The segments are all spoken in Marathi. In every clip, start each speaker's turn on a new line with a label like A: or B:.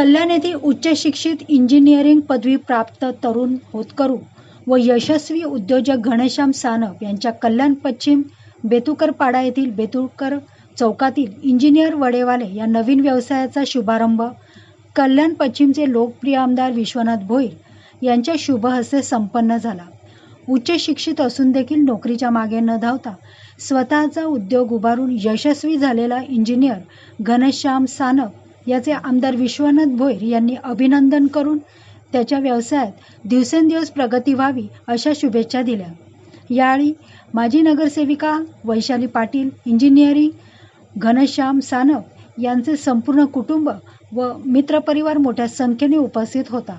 A: कल्याण येथे उच्च शिक्षित इंजिनिअरिंग पदवी प्राप्त तरुण होतकरू व यशस्वी उद्योजक घनश्याम सानप यांच्या कल्याण पश्चिम बेतुकर पाडा येथील बेतुकर चौकातील इंजिनियर वडेवाले या नवीन व्यवसायाचा शुभारंभ कल्याण पश्चिमचे लोकप्रिय आमदार विश्वनाथ भोईर यांच्या शुभ हस्ते संपन्न झाला. उच्च शिक्षित असून देखील नोकरीच्या मागे न धावता स्वतःचा उद्योग उभारून यशस्वी झालेला इंजिनियर घनश्याम सानप याचे आमदार विश्वनाथ भोईर यांनी अभिनंदन करून त्याच्या व्यवसायात दिवसेंदिवस प्रगती व्हावी अशा शुभेच्छा दिल्या. यावेळी माजी नगरसेविका वैशाली पाटील इंजिनिअरिंग घनश्याम सानप यांचे संपूर्ण कुटुंब व मित्रपरिवार मोठ्या संख्येने उपस्थित होता.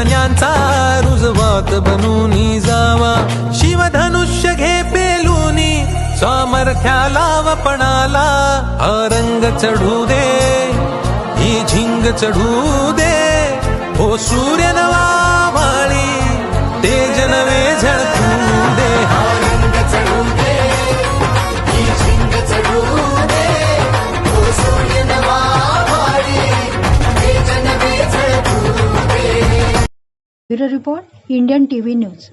B: नव्या रुजवात बनूनी जावा. शिवधनुष्य घे पेलूनी सामर्थ्याला वपणाला अरंग चढू दे ही झिंग चढू दे. हो सूर्य नवा
A: bureau report Indian TV news